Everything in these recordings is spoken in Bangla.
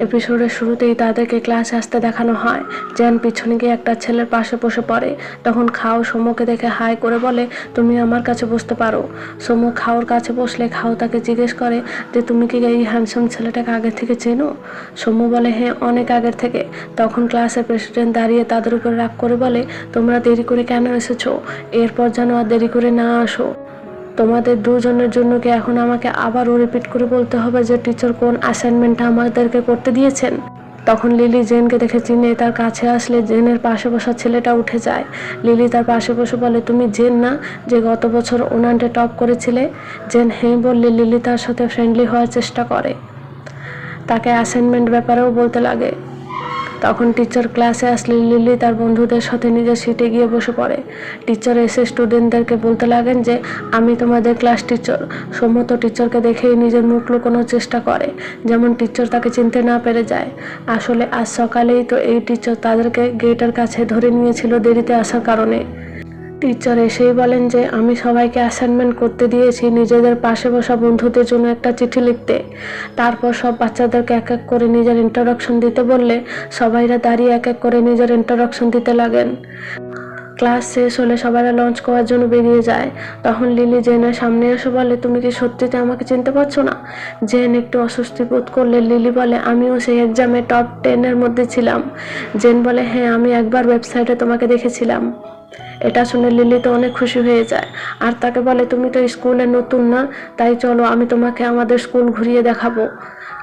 এপিসোডের শুরুতেই তাদেরকে ক্লাসে আসতে দেখানো হয়। জেন পিছনে গিয়ে একটা ছেলের পাশে বসে পড়ে। তখন খাও সমুকে দেখে হাই করে বলে, তুমি আমার কাছে বসতে পারো। সমু খাওর কাছে বসলে খাও তাকে জিজ্ঞেস করে, যে তুমি কি এই হ্যান্ডসাম ছেলেটাকে আগে থেকে চেনো? সমু বলে হ্যাঁ অনেক আগের থেকে। তখন ক্লাসের প্রেসিডেন্ট দাঁড়িয়ে তাদের উপর রাগ করে বলে, তোমরা দেরি করে কেন এসেছ? এরপর যেন আর দেরি করে না আসো। তোমাদের দুজনের জন্য কি এখন আমাকে আবারও রিপিট করে বলতে হবে যে টিচার কোন অ্যাসাইনমেন্টটা আমাদেরকে করতে দিয়েছেন? তখন লিলি জেনকে দেখে চিনে তার কাছে আসলে জেনের পাশে বসা ছেলেটা উঠে যায়। লিলি তার পাশে বসে বলে, তুমি জেন না যে গত বছর ওনানটে টপ করেছিলে? জেন হেঁ বললে, লিলি তার সাথে ফ্রেন্ডলি হওয়ার চেষ্টা করে। তাকে অ্যাসাইনমেন্ট ব্যাপারেও বলতে লাগে। তখন টিচার ক্লাসে আসলে লিলি তার বন্ধুদের সাথে নিজের সিটে গিয়ে বসে পড়ে। টিচার এসে স্টুডেন্টদেরকে বলতে লাগেন যে, আমি তোমাদের ক্লাস টিচার সম্মত টিচারকে দেখেই নিজের মুখ লুকোনোর চেষ্টা করে, যেমন টিচার তাকে চিনতে না পেরে যায়। আসলে আজ সকালেই তো এই টিচার তাদেরকে গেটের কাছে ধরে নিয়েছিল দেরিতে আসার কারণে। টিচার এসেই বলেন যে, আমি সবাইকে অ্যাসাইনমেন্ট করতে দিয়েছি, নিজেদের পাশে বসা বন্ধুদের জন্য একটা চিঠি লিখতে। তারপর সব বাচ্চাদেরকে এক এক করে নিজের ইন্ট্রোডাকশন দিতে বললে সবাইরা দাঁড়িয়ে এক এক করে নিজের ইন্ট্রোডাকশন দিতে লাগেন। ক্লাস শেষ হলে সবাইরা লঞ্চ করার জন্য বেরিয়ে যায়। তখন লিলি জেনের সামনে এসে বলে, তুমি কি সত্যিতে আমাকে চিনতে পারছ না? জেন একটু অস্বস্তি বোধ করলে লিলি বলে, আমিও সেই এক্সামে টপ টেনের মধ্যে ছিলাম। জেন বলে হ্যাঁ আমি একবার ওয়েবসাইটে তোমাকে দেখেছিলাম। এটা শুনে লিলি তো অনেক খুশি হয়ে যায়। আর তাকে বলে, তুমি তো স্কুলে নতুন না, তাই চলো আমি তোমাকে আমাদের স্কুল ঘুরিয়ে দেখাবো।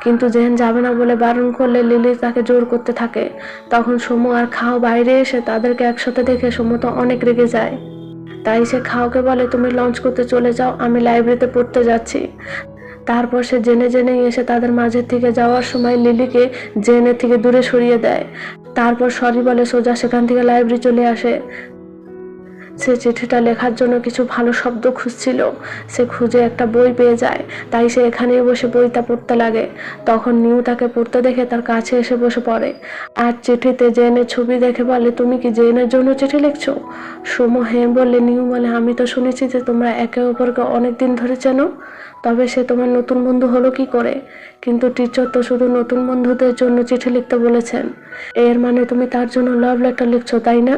কিন্তু জেন যাবে না বলে বারণ করলে লিলি তাকে জোর করতে থাকে। তখন সমু আর খাও বাইরে এসে তাদেরকে একসাথে দেখে সমু তো অনেক রেগে যায়। তাই সে খাওকে বলে, তুমি লঞ্চ করতে চলে যাও, আমি লাইব্রেরিতে পড়তে যাচ্ছি। তারপর সে জেনে জেনেই এসে তাদের মাঝের থেকে যাওয়ার সময় লিলিকে জেনে থেকে দূরে সরিয়ে দেয়। তারপর সরি বলে সোজা সেখান থেকে লাইব্রেরি চলে আসে। সে চিঠিটা লেখার জন্য কিছু ভালো শব্দ খুঁজছিল। সে খুঁজে একটা বই পেয়ে যায়, তাই সে এখানেই বসে বইটা পড়তে লাগে। তখন নিউ তাকে পড়তে দেখে তার কাছে এসে বসে পড়ে। আর চিঠিতে জেনের ছবি দেখে বলে, তুমি কি জেনের জন্য চিঠি লিখছো? সোম হ্যাঁ বললে, নিউ বলে, আমি তো শুনেছি যে তোমরা একে অপরকে অনেক দিন ধরে চেনো। তবে সে তোমার নতুন বন্ধু হলো কি করে? কিন্তু টিচার তো শুধু নতুন বন্ধুদের জন্য চিঠি লিখতে বলেছেন। এর মানে তুমি তার জন্য লাভ লেটার লিখছো, তাই না?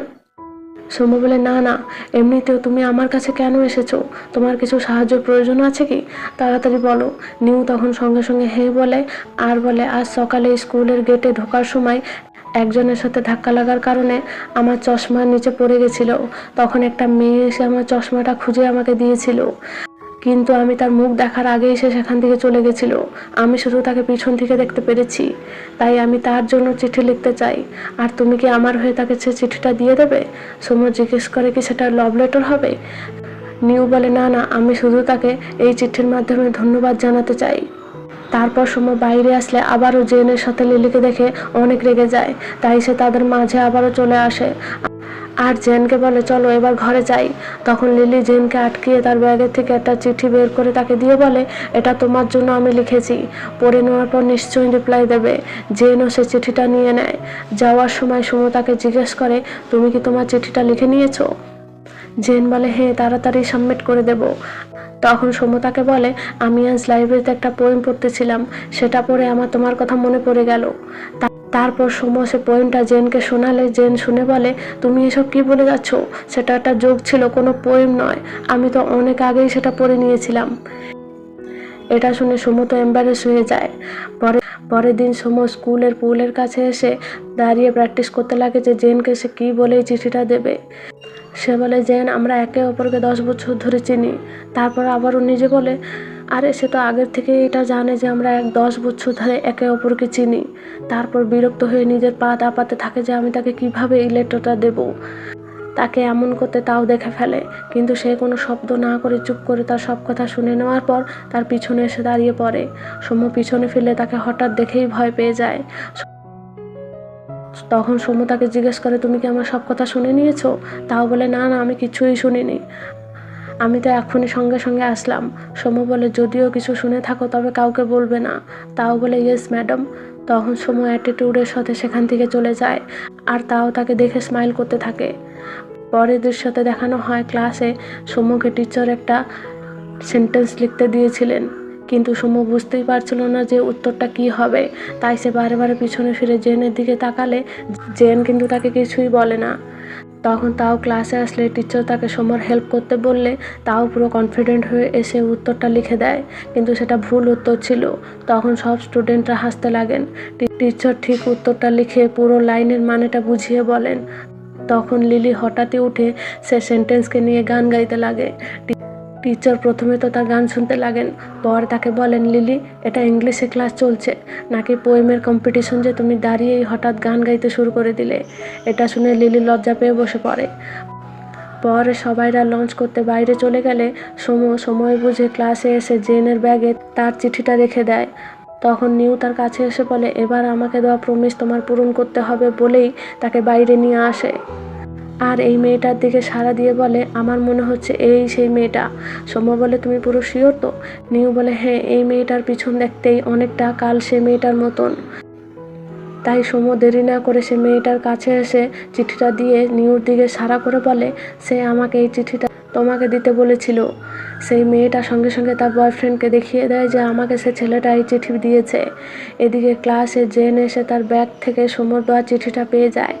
সৌম্য বলে, না না, এমনিতেও তুমি আমার কাছে কেন এসেছ? তোমার কিছু সাহায্য প্রয়োজন আছে কি? তাড়াতাড়ি বলো। নিউ তখন সঙ্গে সঙ্গে হে বলে, আর বলে, আজ সকালে স্কুলের গেটে ঢোকার সময় একজনের সাথে ধাক্কা লাগার কারণে আমার চশমার নিচে পড়ে গেছিল। তখন একটা মেয়ে এসে আমার চশমাটা খুঁজে আমাকে দিয়েছিল। কিন্তু আমি তার মুখ দেখার আগেই সে সেখান থেকে চলে গেছিল। আমি শুধু তাকে পিছন থেকে দেখতে পেরেছি। তাই আমি তার জন্য চিঠি লিখতে চাই। আর তুমি কি আমার হয়ে তাকে সে চিঠিটা দিয়ে দেবে? সমর জিজ্ঞেস করে কি সেটা লভ লেটার হবে? নিউ বলে, না না, আমি শুধু তাকে এই চিঠির মাধ্যমে ধন্যবাদ জানাতে চাই। তারপর সময় বাইরে আসলে আবারও জেনের সাথে লিলিকে দেখে অনেক রেগে যায়। তাই সে তাদের মাঝে আবারও চলে আসে। আর জেনকে বলে, চলো এবার ঘরে যাই। তখন লিলি জেনকে আটকিয়ে তার ব্যাগের থেকে একটা চিঠি বের করে তাকে দিয়ে বলে, এটা তোমার জন্য আমি লিখেছি। পড়ে নেওয়ার পর নিশ্চয়ই রিপ্লাই দেবে। জেনও সে চিঠিটা নিয়ে নেয়। যাওয়ার সময় সুমো তাকে জিজ্ঞেস করে, তুমি কি তোমার চিঠিটা লিখে নিয়েছো? জেন বলে হ্যাঁ তাড়াতাড়ি সাবমিট করে দেব। তখন সমতাকে বলে, আমি আজ লাইব্রেরিতে একটা পোয়েম পড়তেছিলাম। সেটা পড়ে আমার তোমার কথা মনে পড়ে গেল। তারপর সোম সে পোয়েমটা জেনকে শোনালে, জেন শুনে বলে, তুমি এসব কি বলে যাচ্ছ? সেটা একটা যোগ ছিল, কোনো পোয়েম নয়। আমি তো অনেক আগেই সেটা পড়ে নিয়েছিলাম। এটা শুনে সোম তো এম্বারেস হয়ে যায়। পরে, পরের দিন সোম স্কুলের পুলের কাছে এসে দাঁড়িয়ে প্র্যাকটিস করতে লাগে যে জেনকে সে কী বলে চিঠিটা দেবে। সে বলে, জেন, আমরা একে অপরকে দশ বছর ধরে চিনি। তারপর আবারও নিজে বলে আরে সে তো আগের থেকে এটা জানে যে আমরা এক দশ বছর ধরে একে অপরকে চিনি। তারপর বিরক্ত হয়ে নিজের পা দাপাতে থাকে যে আমি তাকে কীভাবে এই লেটারটা দেবো। তাকে এমন করতে তাও দেখে ফেলে, কিন্তু সে কোনো শব্দ না করে চুপ করে তার সব কথা শুনে নেওয়ার পর তার পিছনে এসে দাঁড়িয়ে পড়ে। সৌম্য পিছনে ফেলে তাকে হঠাৎ দেখেই ভয় পেয়ে যায়। তখন সৌম্য তাকে জিজ্ঞেস করে, তুমি কি আমার সব কথা শুনে নিয়েছো? তাও বলে, না না, আমি কিছুই শুনিনি। আমি তো এখনই সঙ্গে সঙ্গে আসলাম। সৌম্য বলে, যদিও কিছু শুনে থাকো, তবে কাউকে বলবে না। তাও বলে ইয়েস ম্যাডাম তখন সৌম্য অ্যাটিটিউডের সাথে সেখান থেকে চলে যায়, আর তাও তাকে দেখে স্মাইল করতে থাকে। পরের দৃশ্যতে দেখানো হয় ক্লাসে সৌম্যকে টিচার একটা সেন্টেন্স লিখতে দিয়েছিলেন। কিন্তু সৌম্য বুঝতেই পারছিল না যে উত্তরটা কি হবে। তাই সে বারে বারে পিছনে ফিরে জেনের দিকে তাকালে, জেন কিন্তু তাকে কিছুই বলে না। তখন তাও ক্লাসে আসলে টিচার তাকে সমর হেল্প করতে বললে, তাও পুরো কনফিডেন্ট হয়ে এসে উত্তরটা লিখে দেয়। কিন্তু সেটা ভুল উত্তর ছিল। তখন সব স্টুডেন্টরা হাসতে লাগেন। টিচার ঠিক উত্তরটা লিখে পুরো লাইনের মানেটা বুঝিয়ে বলেন। তখন লিলি হঠাৎই উঠে সে সেন্টেন্সকে নিয়ে গান গাইতে লাগে। টিচার প্রথমে তো তার গান শুনতে লাগেন, পর তাকে বলেন, লিলি, এটা ইংলিশে ক্লাস চলছে। নাকি পোয়েমের কম্পিটিশন যে তুমি দাঁড়িয়েই হঠাৎ গান গাইতে শুরু করে দিলে, এটা শুনে লিলি লজ্জা পেয়ে বসে পড়ে। পরে সবাইরা লঞ্চ করতে বাইরে চলে গেলে সময় সময় বুঝে ক্লাসে এসে জেনের ব্যাগে তার চিঠিটা রেখে দেয়। তখন নিউ তার কাছে এসে বলে, এবার আমাকে দেওয়া প্রমিস তোমার পূরণ করতে হবে বলেই তাকে বাইরে নিয়ে আসে। আর এই মেয়েটার দিকে সাড়া দিয়ে বলে, আমার মনে হচ্ছে এই সেই মেয়েটা। সৌম্য বলে, তুমি পুরো শিওর তো? নিউ বলে হ্যাঁ এই মেয়েটার পিছন দেখতেই অনেকটা কাল সে মেয়েটার মতন। তাই সৌম্য দেরি না করে সে মেয়েটার কাছে এসে চিঠিটা দিয়ে নিউর দিকে সারা করে বলে, সে আমাকে এই চিঠিটা তোমাকে দিতে বলেছিল। সেই মেয়েটা সঙ্গে সঙ্গে তার বয়ফ্রেন্ডকে দেখিয়ে দেয় যে আমাকে সে ছেলেটা এই চিঠি দিয়েছে। এদিকে ক্লাসে জেন এসে তার ব্যাগ থেকে সৌম্যর দেওয়া চিঠিটা পেয়ে যায়।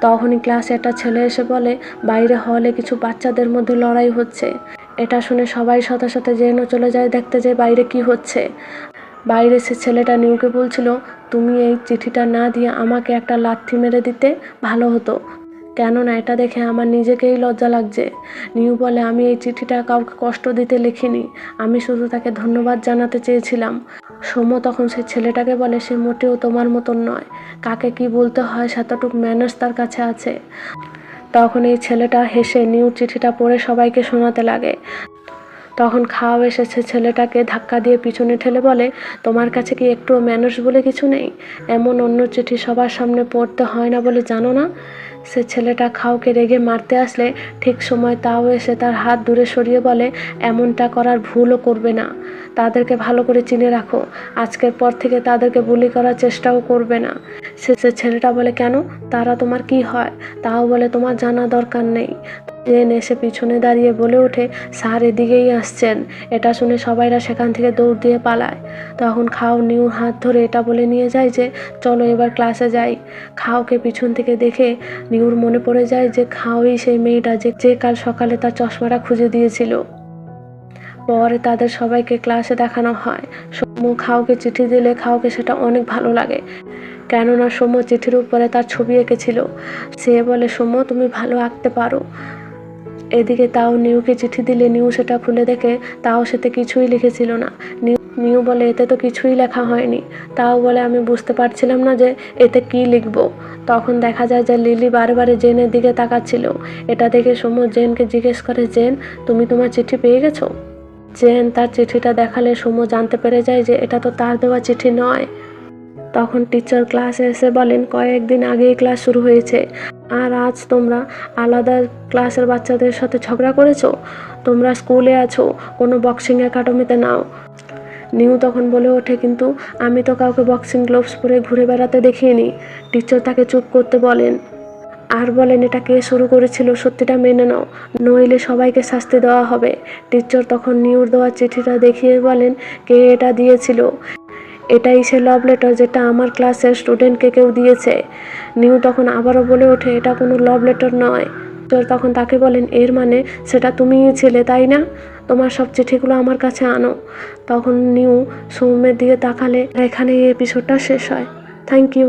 তখনই ক্লাসে একটা ছেলে এসে বলে, বাইরে হলে কিছু বাচ্চাদের মধ্যে লড়াই হচ্ছে। এটা শুনে সবাই সাথে সাথে যেন চলে যায়, দেখতে যে বাইরে কি হচ্ছে। বাইরে সে ছেলেটা নিউকে বলছিল, তুমি এই চিঠিটা না দিয়ে আমাকে একটা লাথি মেরে দিতে ভালো হতো। কেননা এটা দেখে আমার নিজেকেই লজ্জা লাগছে। নিউ বলে, আমি এই চিঠিটা কাউকে কষ্ট দিতে লিখিনি। আমি শুধু তাকে ধন্যবাদ জানাতে চেয়েছিলাম। সোম তখন সে ছেলেটাকে বলে, সে মোটেও তোমার মতন নয়। কাকে কি বলতে হয় সেতটুক ম্যানার্স তার কাছে আছে। তখন এই ছেলেটা হেসে নিউ চিঠিটা পড়ে সবাইকে শোনাতে লাগে। তখন খাওয়া এসেছে, ছেলেটাকে ধাক্কা দিয়ে পিছনে ঠেলে বলে, তোমার কাছে কি একটু ম্যানার্স বলে কিছু নেই? এমন অন্য চিঠি সবার সামনে পড়তে হয় না বলে জানো না? সে ছেলেটা খাওকে রেগে মারতে আসলে, ঠিক সময় তাও এসে তার হাত দূরে সরিয়ে বলে, এমনটা করার ভুলও করবে না। তাদেরকে ভালো করে চিনে রাখো। আজকের পর থেকে তাদেরকে বুলি করার চেষ্টাও করবে না। সে সে ছেলেটা বলে, কেন? তারা তোমার কি হয়? তাও বলে তোমার জানা দরকার নেই। জেন এসে পিছনে দাঁড়িয়ে বলে ওঠে, স্যার, এদিকেই আসছেন। এটা শুনে সবাইরা সেখান থেকে দৌড় দিয়ে পালায়। তখন খাও নিউ হাত ধরে এটা বলে নিয়ে যায় যে, চলো এবার ক্লাসে যাই। খাওকে পিছন থেকে দেখে নিউর মনে পড়ে যায় যে, খাওই সেই মেয়েটা যে যে কাল সকালে তার চশমাটা খুঁজে দিয়েছিল। পরে তাদের সবাইকে ক্লাসে দেখানো হয়। সৌম্য খাওকে চিঠি দিলে খাওকে সেটা অনেক ভালো লাগে। কেননা সৌম্য চিঠির উপরে তার ছবি এঁকেছিল। সে বলে সৌম্য তুমি ভালো আঁকতে পারো। এদিকে তাও নিউকে চিঠি দিলে নিউ সেটা খুলে দেখে তাও সেতে কিছুই লিখেছিল না। নিউ নিউ বলে, এতে তো কিছুই লেখা হয়নি। তাও বলে, আমি বুঝতে পারছিলাম না যে এতে কি লিখব। তখন দেখা যায় যে লিলি বারে বারে জেনের দিকে তাকাচ্ছিল। এটা দেখে সমু জেনকে জিজ্ঞেস করে, জেন, তুমি তোমার চিঠি পেয়ে গেছো? জেন তার চিঠিটা দেখালে সমু জানতে পেরে যায় যে এটা তো তার দেওয়া চিঠি নয়। তখন টিচার ক্লাসে এসে বলেন, কয়েকদিন আগেই ক্লাস শুরু হয়েছে। আর আজ তোমরা আলাদা ক্লাসের বাচ্চাদের সাথে ঝগড়া করেছ? তোমরা স্কুলে আছো, কোনো বক্সিং একাডেমিতে নাও। নিউ তখন বলে ওঠে, কিন্তু আমি তো কাউকে বক্সিং গ্লোভস পরে ঘুরে বেড়াতে দেখিনি। টিচার তাকে চুপ করতে বলেন। আর বলেন, এটা কে শুরু করেছিল? সত্যিটা মেনে নাও। নইলে সবাইকে শাস্তি দেওয়া হবে। টিচার তখন নিউর দেওয়া চিঠিটা দেখিয়ে বলেন, কে এটা দিয়েছিল? এটাই সে লাভ লেটার যেটা আমার ক্লাসের স্টুডেন্টকে কেউ দিয়েছে। নিউ তখন আবারও বলে ওঠে, এটা কোনো লাভ লেটার নয়। তোর তখন তাকে বলেন, এর মানে সেটা তুমিই ছিলে, তাই না? তোমার সব চিঠিগুলো আমার কাছে আনো। তখন নিউ সৌম্যের দিকে তাকালে এখানে এই এপিসোডটা শেষ হয়। Thank you